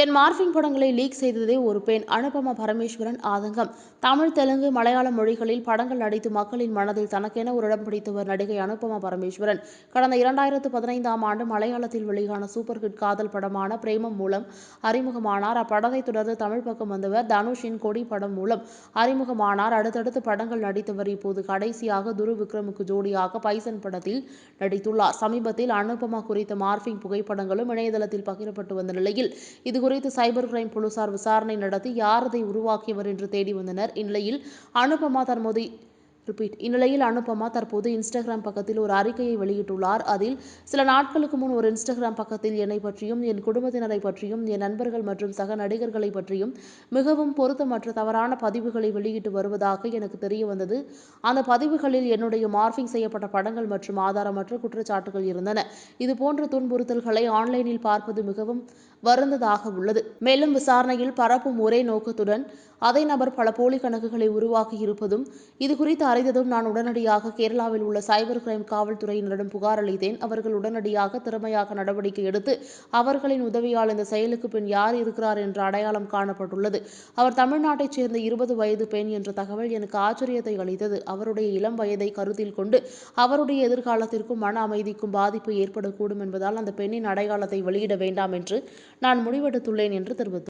என் morphing படங்களை league செய்ததே ஒரு பெண் அனுபமா பரமேஸ்வரன் ஆதங்கம். தமிழ் தெலுங்கு மலையாள மொழிகளில் படங்கள் நடித்து மக்களின் மனதில் தனக்கென ஒரு இடம் பிடித்தவர் நடிகை அனுபமா பரமேஸ்வரன். கடந்த இரண்டாயிரத்து பதினைந்தாம் ஆண்டு மலையாளத்தில் வெளியான சூப்பர் ஹிட் காதல் படமான பிரேமம் மூலம் அறிமுகமானார். அப்படத்தை தொடர்ந்து தமிழ் பக்கம் வந்தவர் தனுஷின் கொடி படம் மூலம் அறிமுகமானார். அடுத்தடுத்து படங்கள் நடித்தவர் இப்போது கடைசியாக துரு விக்ரமுக்கு ஜோடியாக பைசன் படத்தில் நடித்துள்ளார். சமீபத்தில் அனுபமா குறித்த மார்பிங் புகைப்படங்களும் இணையதளத்தில் பகிரப்பட்டு வந்த நிலையில் இது குறித்து சைபர் கிரைம் போலீசார் விசாரணை நடத்தி யார் இதை உருவாக்கியவர் என்று தேடி வந்தனர். இந்நிலையில் அனுபமா தற்போது ரிப்பீட் இந்நிலையில் அனுபமா தற்போது இன்ஸ்டாகிராம் பக்கத்தில் ஒரு அறிக்கையை வெளியிட்டுள்ளார். அதில் சில நாட்களுக்கு முன் ஒரு இன்ஸ்டாகிராம் பக்கத்தில் என்னை பற்றியும் என் குடும்பத்தினரை பற்றியும் என் நண்பர்கள் மற்றும் சக நடிகர்களை பற்றியும் மிகவும் பொருத்தமற்ற தவறான பதிவுகளை வெளியிட்டு வருவதாக எனக்கு தெரிய வந்தது. அந்த பதிவுகளில் என்னுடைய மார்பிங் செய்யப்பட்ட படங்கள் மற்றும் ஆதாரமற்ற குற்றச்சாட்டுகள் இருந்தன. இதுபோன்ற துன்புறுத்தல்களை ஆன்லைனில் பார்ப்பது மிகவும் வருந்ததாக உள்ளது. மேலும் விசாரணையில் பரப்பும் ஒரே நோக்கத்துடன் அதே நபர் பல போலி கணக்குகளை உருவாக்கி இருப்பதும் இது குறித்து அறிந்ததும் நான் உடனடியாக கேரளாவில் உள்ள சைபர் கிரைம் காவல்துறையினரிடம் புகார் அளித்தேன். அவர்கள் உடனடியாக திறமையாக நடவடிக்கை எடுத்து அவர்களின் உதவியால் இந்த செயலுக்கு பின் யார் இருக்கிறார் என்ற அடையாளம் காணப்பட்டுள்ளது. அவர் தமிழ்நாட்டைச் சேர்ந்த இருபது வயது பெண் என்ற தகவல் எனக்கு ஆச்சரியத்தை அளித்தது. அவருடைய இளம் வயதை கருத்தில் கொண்டு அவருடைய எதிர்காலத்திற்கும் மன அமைதிக்கும் பாதிப்பு ஏற்படக்கூடும் என்பதால் அந்த பெண்ணின் அடையாளத்தை வெளியிட வேண்டாம் என்று நான் முடிவெடுத்துள்ளேன் என்று தெரிவித்துள்ளார்